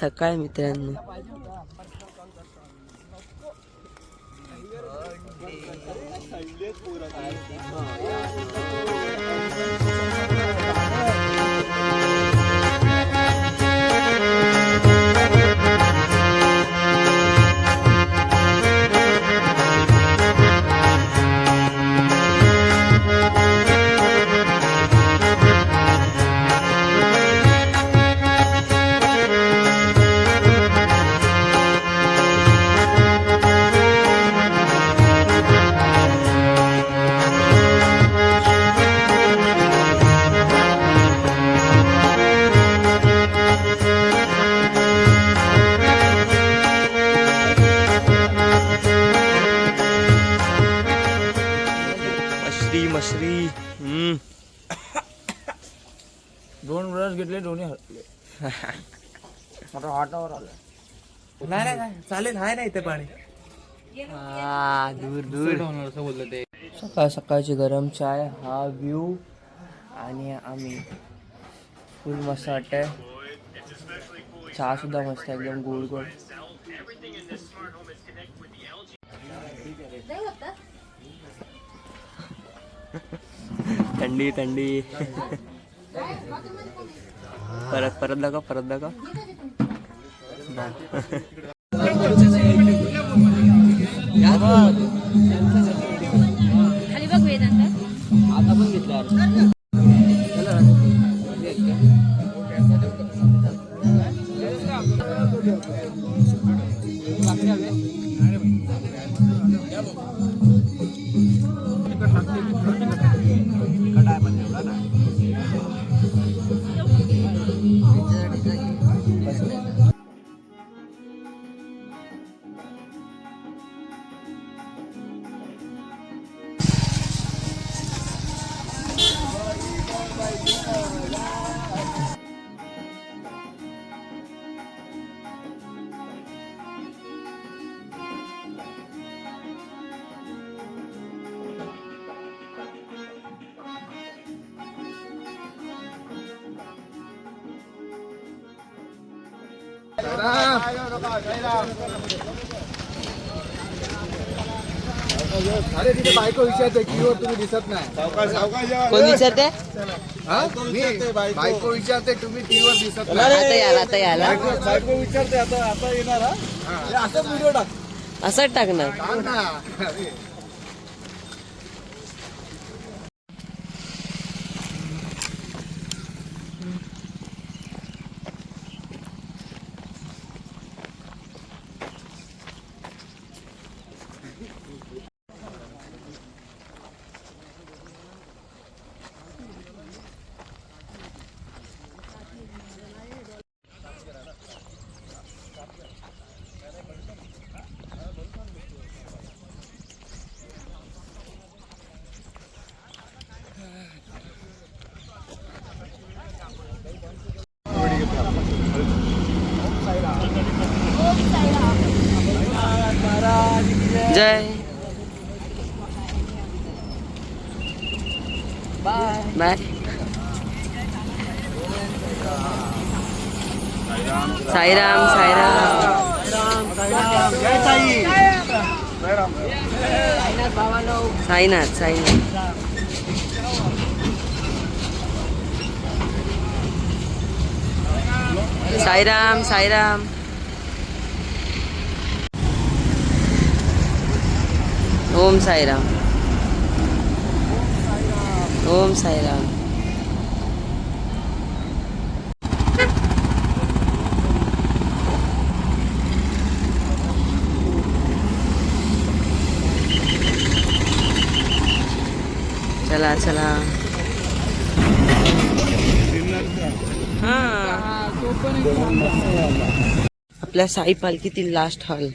Time आहे सकाळ मित्रांनो. आता हातावर आलं नाही नाही चालेल हाय ना इथे पाणी. हा दूर दूर. होणार असं बोललं ते. सकाळ सकाळची गरम चाय हा व्ह्यू आणि आम्ही फुल मस्त वाटतंय. चहा सुद्धा मस्त आहे, एकदम गोड गोड थंडी थंडी. परत परत दाखव परत दाखव. खाली बघ वेदांत. आता पण घेतलं अरे तिथे बायको विचारते कीवर तुम्ही दिसत नाही. कोण विचारते? हा? मी बायको? विचारते तुम्ही दिसत आता याला आता याला बायको विचारते आता आता येणार हा? असंच व्हिडिओ टाक. असंच टाकणार. टाक ना. अरे. जय बाय साईराम साईराम साईनाथ साईनाथ साईराम साईराम ओम साईराम. ओम साईराम. चला चला. हा. आपल्या साई पालखीतील लास्ट हॉल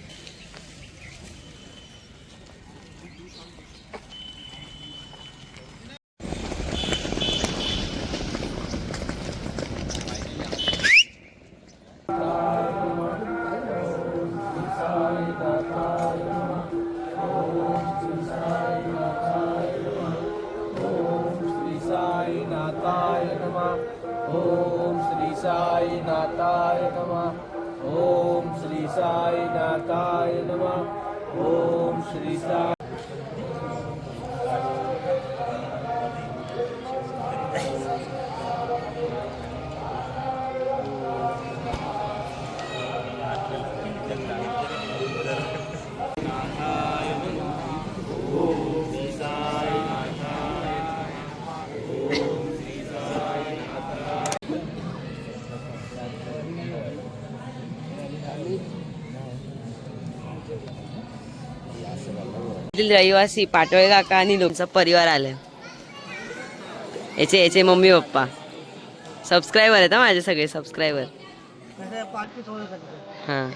ओम श्री साईनाथाय नमः ओम श्री साईनाथाय नमः ओम श्री साई रहिवासी पाटोळे काका आणि लोकचा परिवार आलाय. याचे याचे मम्मी पप्पा. सबस्क्रायबर आहेत ना माझे सगळे सबस्क्रायबर हां.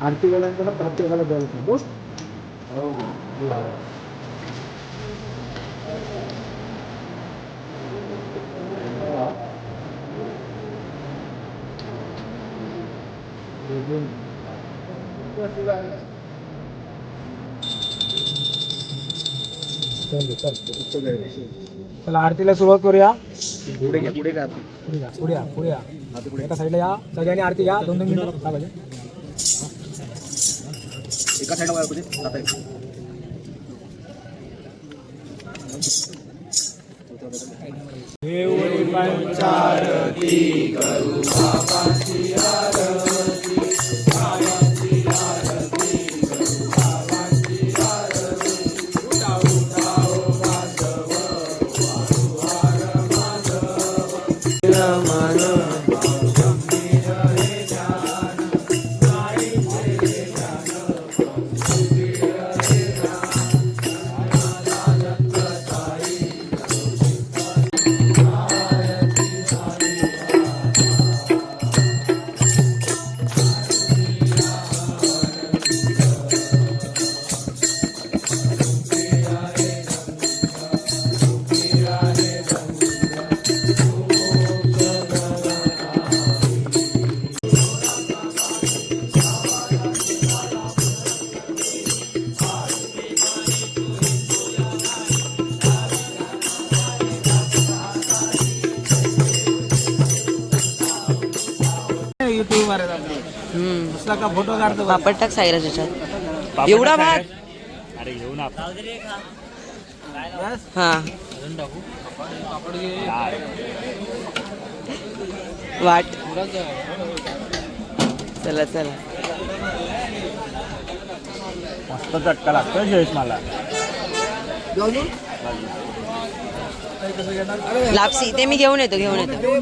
आरती वेळांना प्रत्येकाला द्यायला चला आरतीला सुरुवात करूया. पुढे घ्या पुढे घ्या. पुढे या पुढे या. एका साईडला या. सगळ्यांनी आरती घ्या. दोन दोन मिनिटं एका साईडला युट्यूब पापड टाक साईरा त्याच्यात एवढा भात. हा. वाट. चला चला. मस्त चटका लागतो जयेश मला. लापसी ते मी घेऊन येतो घेऊन येतो.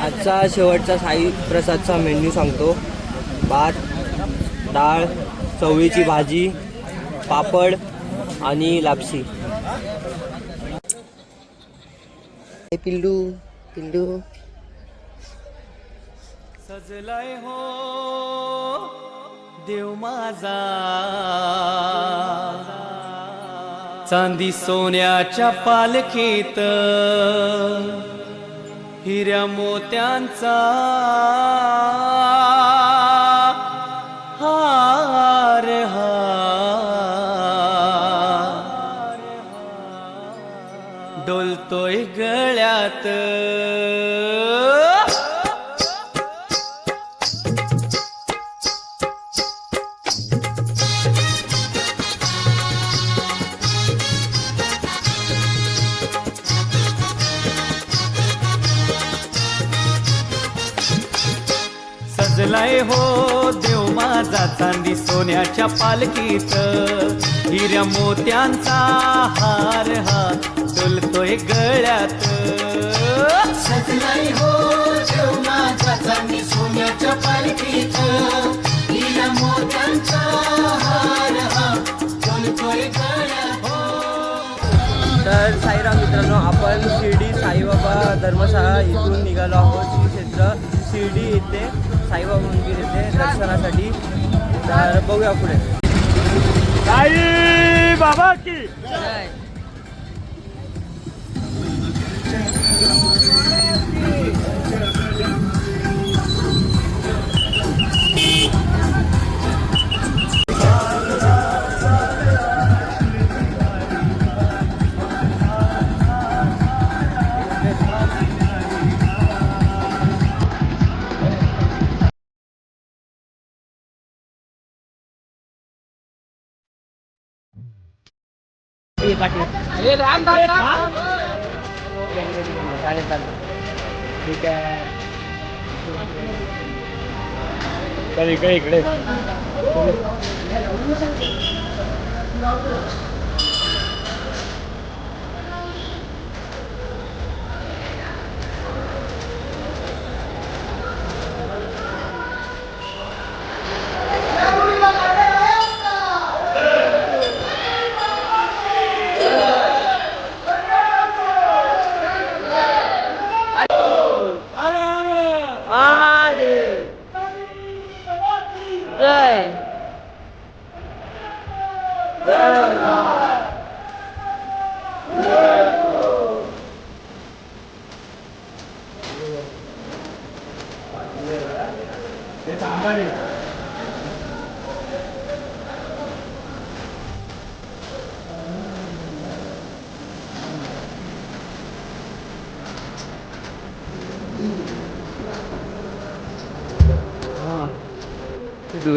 आजचा शेवटचा साई प्रसादचा मेन्यू सांगतो. भात डाळ चवळीची भाजी पापड आणि लापसी पिल्लू पिल्लू. सजलाय हो देव माझा. चांदी सोन्याच्या पालखीत हिऱ्या मोत्यांचा. हा डोलतोय गळ्यात. सजलाय हो माझा चांदी सोन्याच्या पालखीत. हिऱ्या मोत्यांचा हार हा डोलतोय गळ्यात. सजलाई हो चांदी सोन्याच्या पालखीत. हिला मोत्यांचा हार हा गळ्यात. तर साईराम मित्रांनो आपण शिर्डी साईबाबा धर्मशाळा इथून निघालो आहोत. श्री क्षेत्र शिर्डी येथे साईबाबा मंदिर येथे दर्शनासाठी. तर बघूया पुढे. साई बाबा की. ठीक आहे चल इकडे इकडे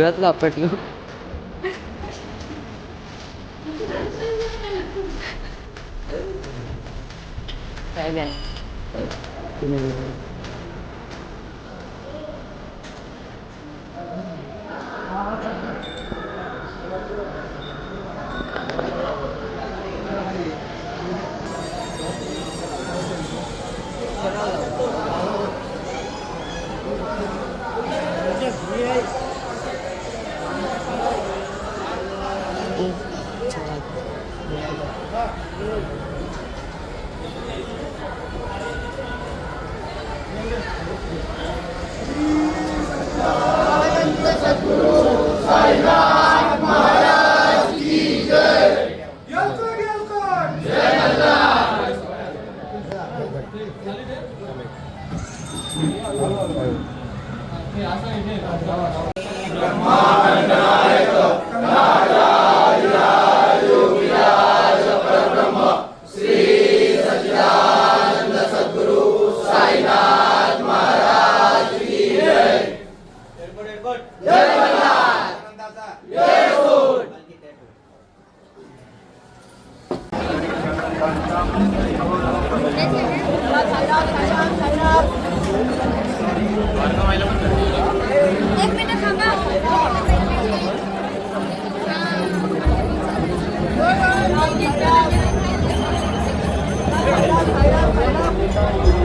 डोळ्यात लापटलो काय नाही एक जय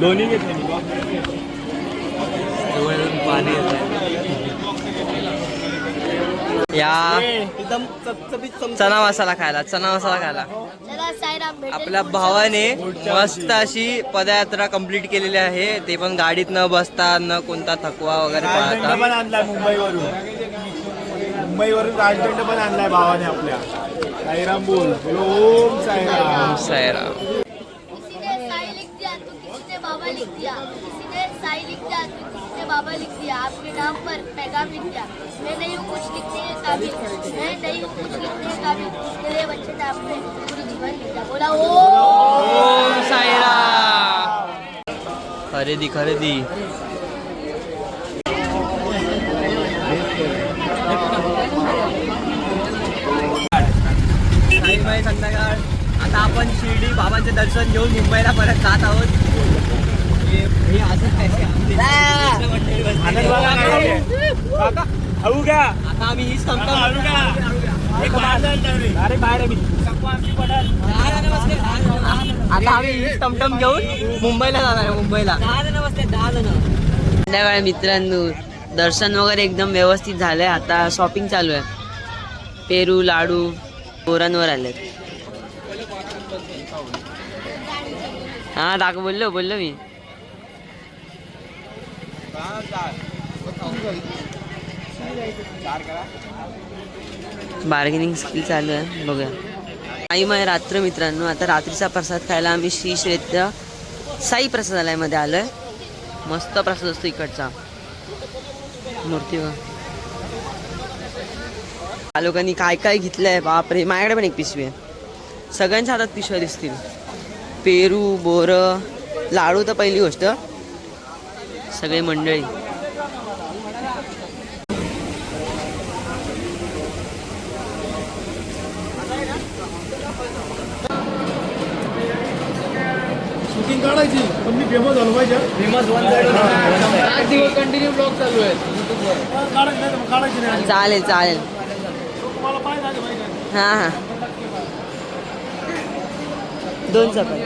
दोन्ही घेतले पाणी या. एकदम चपचपीत. चना मसाला खायला चना मसाला खायला. आपल्या भावाने मस्त अशी पदयात्रा कंप्लीट केलेली आहे. ते पण गाडीत न बसता न कोणता थकवा वगैरे पाहता. पण आणलाय मुंबईवरून. मुंबईवरून राजदंड पण आणलाय भावाने आपल्या. साईराम बोल. ओम साईराम. साईराम. किसी ने साई लिख दिया तो किसी ने बाबा लिख दिया? किसी ने साई लिख दिया अपने बाबा लिख दिया आपके नाम पर पैगाम लिख दिया। मैं नहीं हूँ कुछ लिखने के काबिल मैं नहीं हूँ कुछ लिखने के काबिल मेरे बच्चे ने आपने पूरी जीवन लिख। दिया बोला ओ! ओम साईराम। खरेदी खरेदी। संध्याकाळ आता आपण शिर्डी बाबांचे दर्शन घेऊन मुंबईला परत जात आहोत. खाऊ आता आम्ही हीच थांबतो अरे बाहेर आता आम्ही हीच टमटम घेऊन मुंबईला जाणार आहे मुंबईला संध्याकाळी मित्रांनो दर्शन वगैरे एकदम व्यवस्थित झालंय. आता शॉपिंग चालू आहे. पेरू लाडू पोरांवर आले हा दाख बोललो बोललो मी. बार्गेनिंग स्किल चालू आहे. बघूया. आई मग रात्र मित्रांनो आता रात्रीचा प्रसाद खायला आम्ही श्री क्षेत्र साई प्रसादालयामध्ये आहे मस्त प्रसाद असतो इकडचा. मूर्ती लोकांनी काय काय घेतलंय बापरे. माझ्याकडे पण एक पिशवी आहे. सगळ्यांच्या हातात पिशव्या दिसतील. पेरू बोरं लाडू तर पहिली गोष्ट. सगळे मंडळी. शूटिंग काढायची पण मी फेमस झालो पाहिजे. फेमस वन कंटिन्यू ब्लॉग चालू आहे. काढायची नाही चालेल चालेल. हां हां. दोन चपाती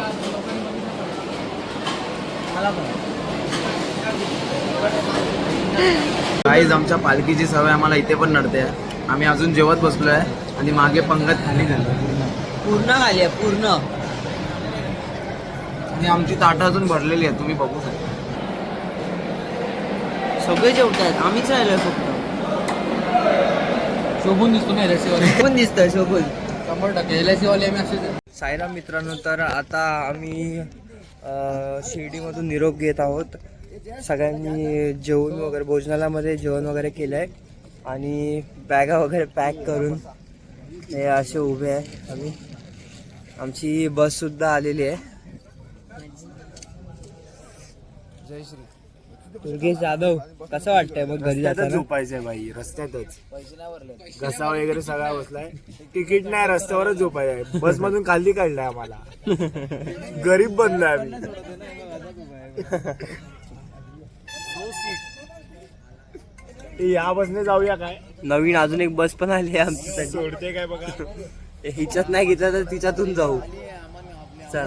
काहीच आमच्या पालखीची सवय आम्हाला इथे पण नडते. आम्ही अजून जेवत बसलोय आणि मागे पंगत खाली झाली. पूर्ण खाली आहे पूर्ण. आणि आमची ताटं अजून भरलेली आहे तुम्ही बघू शकता. सगळे जेवतात आम्हीच राहिलोय फक्त. शोभून दिसतो नाही रस्सीवाले कोण दिसतंय शोभून. शंभर टक्के. एल आय सी वाले आम्ही असे सायराम मित्रांनो तर आता आम्ही शिर्डीमधून निरोप घेत आहोत. सगळ्यांनी जेवण वगैरे भोजनालयामध्ये जेवण वगैरे केलं आहे आणि बॅगा वगैरे पॅक करून हे असे उभे आहे आम्ही. आमची बससुद्धा आलेली आहे. जय श्री. दुर्गेश जाधव कसं वाटतंय मग घरी जाताना? झोपायचंय बाई रस्त्यातच. घसा वगैरे सगळा बसलाय. तिकीट नाही रस्त्यावरच झोपायचंय. बस मधून खाली काढलाय आम्हाला. गरीब बनलोय आम्ही. या बसने जाऊया काय? नवीन अजून एक बस पण आली आहे आमच्यासाठी. सोडते काय बघा? हिच्यात नाही घेतलं तर तिच्यातून जाऊ.